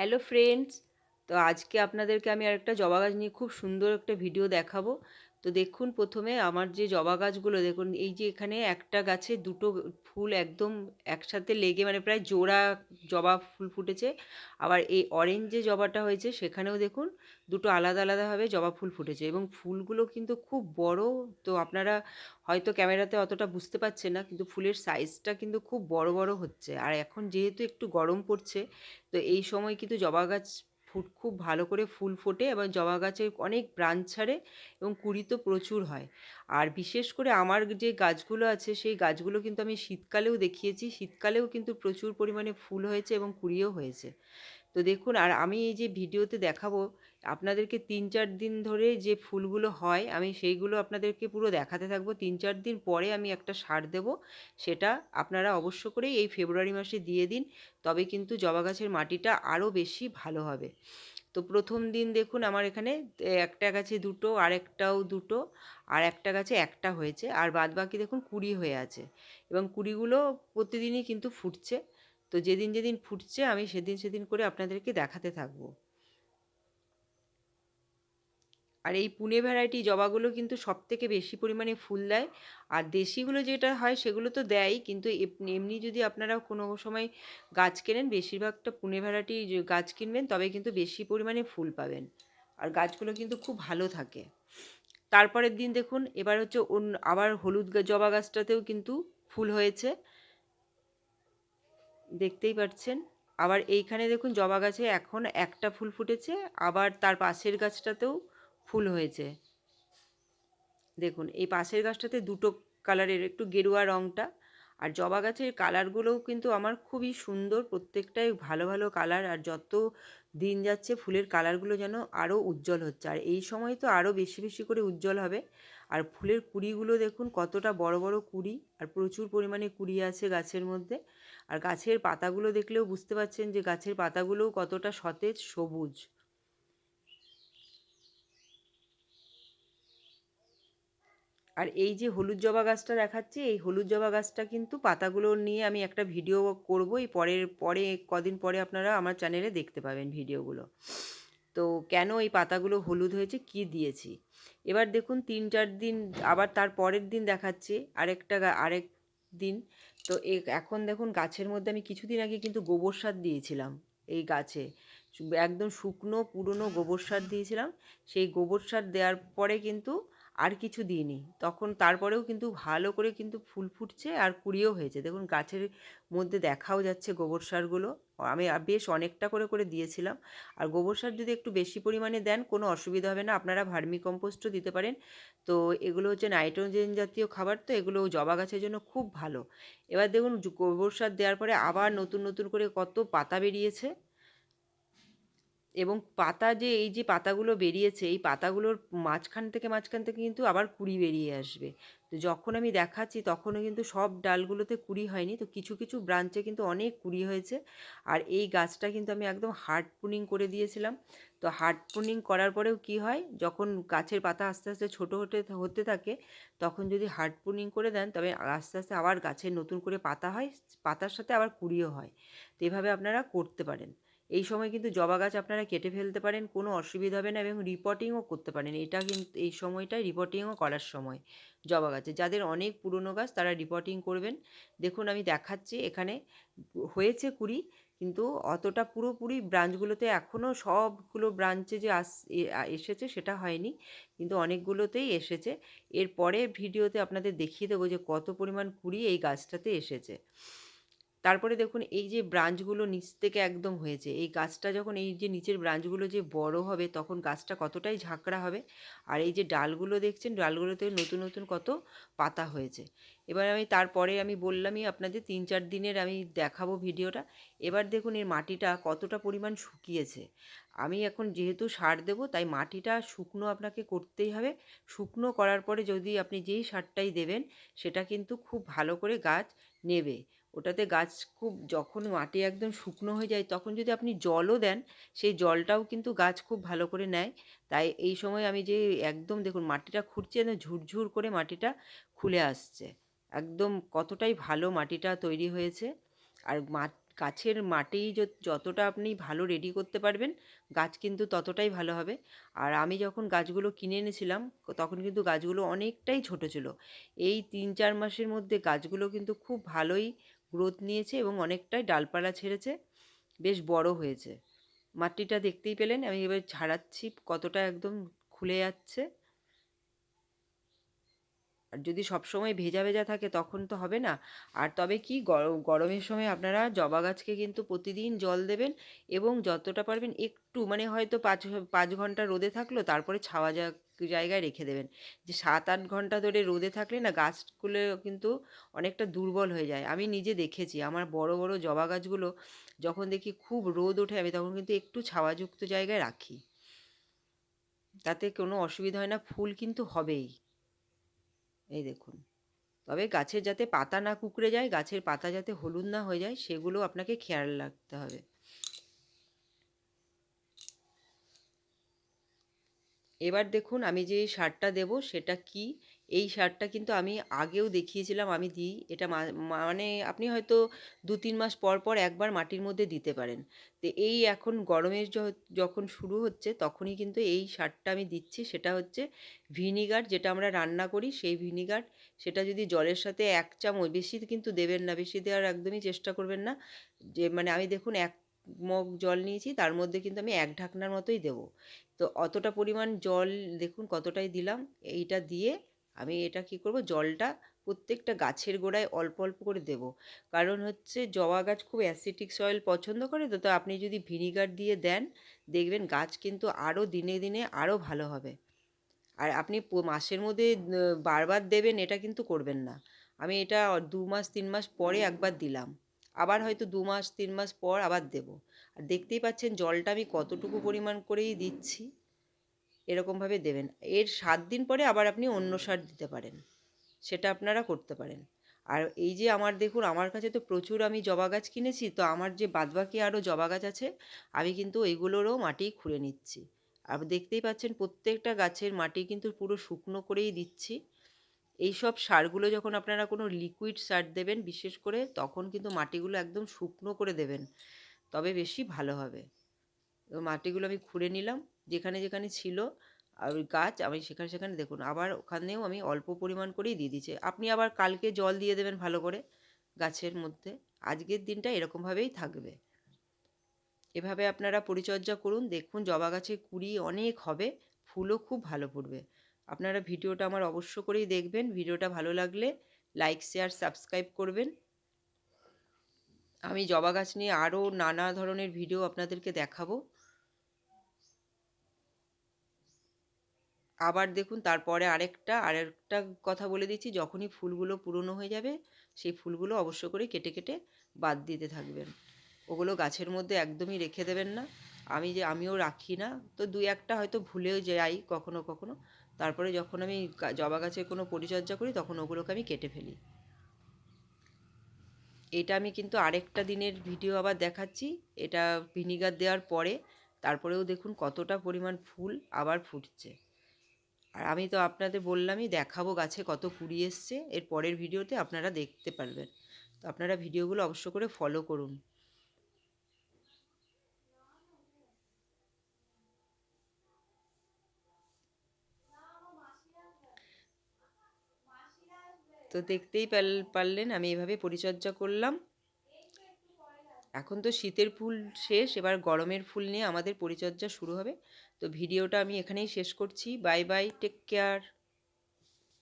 Hello friends তো আজকে আপনাদেরকে আমি আরেকটা জবা গাছ নিয়ে খুব সুন্দর একটা ভিডিও দেখাবো। তো দেখুন প্রথমে আমার যে জবা গাছগুলো, দেখুন এই যে এখানে একটা গাছে দুটো ফুল একদম একসাথে লেগে মানে প্রায় জোড়া জবা ফুল ফুটেছে। আবার এই অরেঞ্জ যে জবাটা হয়েছে, সেখানেও দেখুন দুটো আলাদা আলাদাভাবে জবা ফুল ফুটেছে এবং ফুলগুলো কিন্তু খুব বড়। তো আপনারা হয়তো ক্যামেরাতে অতটা বুঝতে পারছেন না, কিন্তু ফুলের সাইজটা কিন্তু খুব বড় বড় হচ্ছে। আর এখন যেহেতু একটু গরম পড়ছে, তো এই সময় কিন্তু জবা গাছ ফুট, খুব ভালো করে ফুল ফোটে এবং জবা গাছে অনেক ব্রাঞ্চ ছাড়ে এবং কুড়ি তো প্রচুর হয়। আর বিশেষ করে আমার যে গাছগুলো আছে, সেই গাছগুলো কিন্তু আমি শীতকালেও দেখিয়েছি। শীতকালেও কিন্তু প্রচুর পরিমাণে ফুল হয়েছে এবং কুড়িও হয়েছে। তো দেখুন, আর আমি এই যে ভিডিওতে দেখাবো, আপনাদেরকে তিন, চার দিন ধরে যে ফুলগুলো হয়, আমি সেইগুলো আপনাদেরকে পুরো দেখাতে থাকব। তিন, চার দিন পরে আমি একটা সার দেব, সেটা আপনারা অবশ্য করেই এই ফেব্রুয়ারি মাসে দিয়ে দিন, তবে কিন্তু জবা গাছের মাটিটা আরও বেশি ভালো হবে। তো প্রথম দিন দেখুন, আমার এখানে একটা গাছে দুটো আর একটাও দুটো, আর একটা গাছে একটা হয়েছে, আর বাদ বাকি দেখুন কুড়ি হয়ে আছে। এবং কুড়িগুলো প্রতিদিনই কিন্তু ফুটছে। তো যেদিন যেদিন ফুটছে আমি সেদিন সেদিন করে আপনাদেরকে দেখাতে থাকব। আর এই পুনে ভ্যারাইটি জবাগুলো কিন্তু সব থেকে বেশি পরিমাণে ফুল দেয়। আর দেশিগুলো যেটা হয় সেগুলো তো দেয়ই, কিন্তু এমনি যদি আপনারা কোনো সময় গাছ কেনেন, বেশিরভাগটা পুনে ভ্যারাইটি গাছ কিনবেন, তবে কিন্তু বেশি পরিমাণে ফুল পাবেন। আর গাছগুলো কিন্তু খুব ভালো থাকে। তারপরের দিন দেখুন, এবার হচ্ছে অন্য, আবার হলুদ জবা গাছটাতেও কিন্তু ফুল হয়েছে। দেখতেই পাচ্ছেন আবার এইখানে দেখুন জবা গাছে এখন একটা ফুল ফুটেছে, আবার তার পাশের গাছটাতেও ফুল হয়েছে। দেখুন, এই পাশের গাছটাতে দুটো কালারের একটু গেরুয়া রঙটা আর জবা গাছের কালারগুলোও কিন্তু আমার খুবই সুন্দর, প্রত্যেকটাই ভালো ভালো কালার, আর যত দিন যাচ্ছে ফুলের কালারগুলো যেন আরও উজ্জ্বল হচ্ছে। আর এই সময় তো আরও বেশি বেশি করে উজ্জ্বল হবে। আর ফুলের কুড়িগুলো দেখুন কতটা বড় বড় কুড়ি, আর প্রচুর পরিমাণে কুড়ি আছে গাছের মধ্যে। আর গাছের পাতাগুলো দেখলেও বুঝতে পারছেন যে গাছের পাতাগুলোও কতটা সতেজ, সবুজ। আর এই যে হলুদ জবা গাছটা দেখাচ্ছি, এই হলুদ জবা গাছটা কিন্তু পাতাগুলো নিয়ে আমি একটা ভিডিও করব। এই পরের, পরে, কদিন পরে আপনারা আমার চ্যানেলে দেখতে পাবেন ভিডিওগুলো। তো কেন এই পাতাগুলো হলুদ হয়েছে, কি দিয়েছি? এবার দেখুন, তিন, চার দিন, আবার তার পরের দিন দেখাচ্ছে। আরেকটা আরেক দিন তো এখন দেখুন গাছের মধ্যে আমি কিছুদিন আগে কিন্তু গোবর সার দিয়েছিলাম এই গাছে। একদম শুকনো, পুরনো গোবর সার দিয়েছিলাম। সেই গোবর সার দেওয়ার পরে কিন্তু আর কিছু দিইনি। তখন তারপরেও কিন্তু ভালো করে কিন্তু ফুল ফুটছে আর কুড়িও হয়েছে। দেখুন, গাছের মধ্যে দেখাও যাচ্ছে গোবর সারগুলো। আমি বেশ অনেকটা করে করে দিয়েছিলাম। আর গোবর সার যদি একটু বেশি পরিমাণে দেন, কোনো অসুবিধা হবে না। আপনারা ভার্মি কম্পোস্টও দিতে পারেন। তো এগুলো হচ্ছে নাইট্রোজেন জাতীয় খাবার, তো এগুলো জবা গাছের জন্য খুব ভালো। এবার দেখুন, গোবর সার দেওয়ার পরে আবার নতুন নতুন করে কত পাতা বেরিয়েছে। এবং পাতা যে, এই যে পাতাগুলো বেরিয়েছে, এই পাতাগুলোর মাঝখান থেকে মাঝখান থেকে কিন্তু আবার কুড়ি বেরিয়ে আসবে। তো যখন আমি দেখাচ্ছি তখনও কিন্তু সব ডালগুলোতে কুড়ি হয়নি। তো কিছু কিছু ব্রাঞ্চে কিন্তু অনেক কুড়ি হয়েছে। আর এই গাছটা কিন্তু আমি একদম হার্ড পুনিং করে দিয়েছিলাম। তো হার্ড পুনিং করার পরেও কি হয়, যখন গাছের পাতা আস্তে আস্তে ছোটো হতে হতে থাকে, তখন যদি হার্ড পুনিং করে দেন, তবে আস্তে আস্তে আবার গাছের নতুন করে পাতা হয়, পাতার সাথে আবার কুড়িও হয়। তো এভাবে আপনারা করতে পারেন। এই সময় কিন্তু জবা গাছ আপনারা কেটে ফেলতে পারেন, কোনো অসুবিধা হবে না এবং রিপোর্টিংও করতে পারেন। এটা কিন্তু এই সময়টায় রিপোর্টিংও করার সময় জবা গাছে। যাদের অনেক পুরনো গাছ তারা রিপোর্টিং করবেন। দেখুন আমি দেখাচ্ছি এখানে হয়েছে কুড়ি, কিন্তু অতটা পুরোপুরি ব্রাঞ্চগুলোতে এখনও সবগুলো ব্রাঞ্চে যে আস এসেছে সেটা হয়নি, কিন্তু অনেকগুলোতেই এসেছে। এরপরে ভিডিওতে আপনাদের দেখিয়ে দেবো যে কত পরিমাণ কুড়ি এই গাছটাতে এসেছে। তারপরে দেখুন এই যে ব্রাঞ্চগুলো নিচ থেকে একদম হয়েছে, এই গাছটা যখন এই যে নিচের ব্রাঞ্চগুলো যে বড় হবে তখন গাছটা কতটাই ঝাঁকড়া হবে, আর এই যে ডালগুলো দেখছেন ডালগুলোতে নতুন নতুন কত পাতা হয়েছে। এবার আমি তারপরে আমি বললামই আপনাদের তিন, চার দিনের আমি দেখাবো ভিডিওটা। এবার দেখুন এর মাটিটা কতটা পরিমাণ শুকিয়েছে। আমি এখন যেহেতু সার দেবো তাই মাটিটা শুকনো আপনাকে করতেই হবে। শুকনো করার পরে যদি আপনি যেই সারটাই দেবেন সেটা কিন্তু খুব ভালো করে গাছ নেবে। ওটাতে গাছ খুব যখন মাটি একদম শুকনো হয়ে যায়, তখন যদি আপনি জলও দেন, সেই জলটাও কিন্তু গাছ খুব ভালো করে নেয়। তাই এই সময় আমি যে একদম দেখুন মাটিটা খুঁড়ছি যেন ঝুরঝুর করে মাটিটা খুলে আসছে। একদম কতটাই ভালো মাটিটা তৈরি হয়েছে। আর গাছের মাটি যতটা আপনি ভালো রেডি করতে পারবেন, গাছ কিন্তু ততটাই ভালো হবে। আর আমি যখন গাছগুলো কিনে এনেছিলাম, তখন কিন্তু গাছগুলো অনেকটাই ছোট ছিল। এই তিন চার মাসের মধ্যে গাছগুলো কিন্তু খুব ভালোই গ্রোথ নিয়েছে এবং অনেকটাই ডালপালা ছেড়েছে। বেশ বড় হয়েছে। মাটিটা দেখতেই পেলেন। আমি এবার ছাড়াচ্ছি কতটা একদম খুলে যাচ্ছে। আর যদি সবসময় ভেজা ভেজা থাকে তখন তো হবে না। আর তবে কি গর- গরমের সময় আপনারা জবা গাছকে কিন্তু প্রতিদিন জল দেবেন এবং যতটা পারবেন একটু মানে হয়তো পাঁচ পাঁচ ঘণ্টা রোদে থাকল, তারপরে ছাওয়া জা- জায়গায় রেখে দেবেন। যে সাত, আট ঘণ্টা ধরে রোদে থাকলে না গাছগুলো কিন্তু অনেকটা দুর্বল হয়ে যায়। আমি নিজে দেখেছি, আমার বড় বড় জবা গাছগুলো যখন দেখি খুব রোদ ওঠে আমি তখন কিন্তু একটু ছাওয়াযুক্ত জায়গায় রাখি। তাতে কোনো অসুবিধা হয় না, ফুল কিন্তু হবেই। এই দেখুন। তবে গাছের যাতে পাতা না কুকড়ে যায়, গাছের পাতা যাতে হলুদ না হয়ে যায়, সেগুলো আপনাকে খেয়াল রাখতে হবে। এবার দেখুন আমি যে সারটা দেব সেটা কি? এই সারটা কিন্তু আমি আগেও দেখিয়েছিলাম আমি দিই। এটা মানে আপনি হয়তো দু তিন মাস পর পর একবার মাটির মধ্যে দিতে পারেন। তো এই এখন গরমের যখন শুরু হচ্ছে তখনই কিন্তু এই সারটা আমি দিচ্ছি। সেটা হচ্ছে ভিনিগার যেটা আমরা রান্না করি সেই ভিনিগার। সেটা যদি জলের সাথে এক চামচ, বেশি কিন্তু দেবেন না, বেশি দেওয়ার একদমই চেষ্টা করবেন না। যে মানে আমি দেখুন এক মগ জল নিয়েছি, তার মধ্যে কিন্তু আমি এক ঢাকনার মতোই দেবো। তো অতটা পরিমাণ জল দেখুন কতটাই দিলাম। এইটা দিয়ে আমি এটা কি করব? জলটা প্রত্যেকটা গাছের গোড়ায় অল্প অল্প করে দেব। কারণ হচ্ছে জবা গাছ খুব অ্যাসিটিক সয়েল পছন্দ করে তো তো আপনি যদি ভিনিগার দিয়ে দেন, দেখবেন গাছ কিন্তু আরও দিনে দিনে আরও ভালো হবে। আর আপনি মাসের মধ্যে বারবার দেবেন এটা কিন্তু করবেন না। আমি এটা দু মাস, তিন মাস পরে একবার দিলাম। আবার হয়তো দু মাস, তিন মাস পর আবার দেব। আর দেখতেই পাচ্ছেন জলটা আমি কতটুকু পরিমাণ করেই দিচ্ছি, এরকমভাবে দেবেন। এর সাত দিন পরে আবার আপনি অন্য সার দিতে পারেন, সেটা আপনারা করতে পারেন। আর এই যে আমার দেখুন, আমার কাছে তো প্রচুর আমি জবা গাছ কিনেছি, তো আমার যে বাদবাকি আরও জবা গাছ আছে, আমি কিন্তু এইগুলোরও মাটি খুঁড়ে নিচ্ছি। আর দেখতেই পাচ্ছেন প্রত্যেকটা গাছের মাটি কিন্তু পুরো শুকনো করেই দিচ্ছি। এই সব সারগুলো যখন আপনারা কোনো লিকুইড সার দেবেন বিশেষ করে, তখন কিন্তু মাটিগুলো একদম শুকনো করে দেবেন। তবে বেশি ভালো হবে। মাটিগুলো আমি খুঁড়ে নিলাম, যেখানে যেখানে ছিল, আর ওই গাছ আমি সেখানে সেখানে দেখুন, আবার ওখানেও আমি অল্প পরিমাণ করেই দিয়ে দিচ্ছি আপনি আবার কালকে জল দিয়ে দেবেন ভালো করে গাছের মধ্যে, আজকের দিনটা এরকমভাবেই থাকবে। এভাবে আপনারা পরিচর্যা করুন, দেখুন জবা গাছে কুড়ি অনেক হবে, ফুলও খুব ভালো ফুটবে। আপনারা ভিডিওটা আমার অবশ্য করেই দেখবেন। ভিডিওটা ভালো লাগলে লাইক শেয়ার সাবস্ক্রাইব করবেন। আমি জবা গাছ নিয়ে আরও নানা ধরনের ভিডিও আপনাদেরকে দেখাবো। আবার দেখুন, তারপরে আরেকটা আরেকটা কথা বলে দিচ্ছি। যখনই ফুলগুলো পুরনো হয়ে যাবে, সেই ফুলগুলো অবশ্য করে কেটে কেটে বাদ দিতে থাকবেন। ওগুলো গাছের মধ্যে একদমই রেখে দেবেন না। আমি যে, আমিও রাখি না। তো দুই একটা হয়তো ভুলেও যাই কখনো কখনো। তারপরে যখন আমি জবা গাছের কোনো পরিচর্যা করি, তখন ওগুলোকে আমি কেটে ফেলি। এটা আমি কিন্তু আরেকটা দিনের ভিডিও আবার দেখাচ্ছি। এটা ভিনিগার দেওয়ার পরে, তারপরেও দেখুন কতটা পরিমাণ ফুল আবার ফুটছে। আর আমি তো আপনাদের বললামই, দেখাবো গাছে কত কুড়ি এসছে। এর পরের ভিডিওতে আপনারা দেখতে পারবেন। তো আপনারা ভিডিওগুলো অবশ্য করে ফলো করুন। তো দেখতেই পারলেন, আমি এভাবে পরিচর্যা করলাম। এখন তো শীতের ফুল শেষ, এবার গরমের ফুল নিয়ে আমাদের পরিচর্যা শুরু হবে। তো ভিডিওটা আমি এখানেই শেষ করছি। Bye bye take care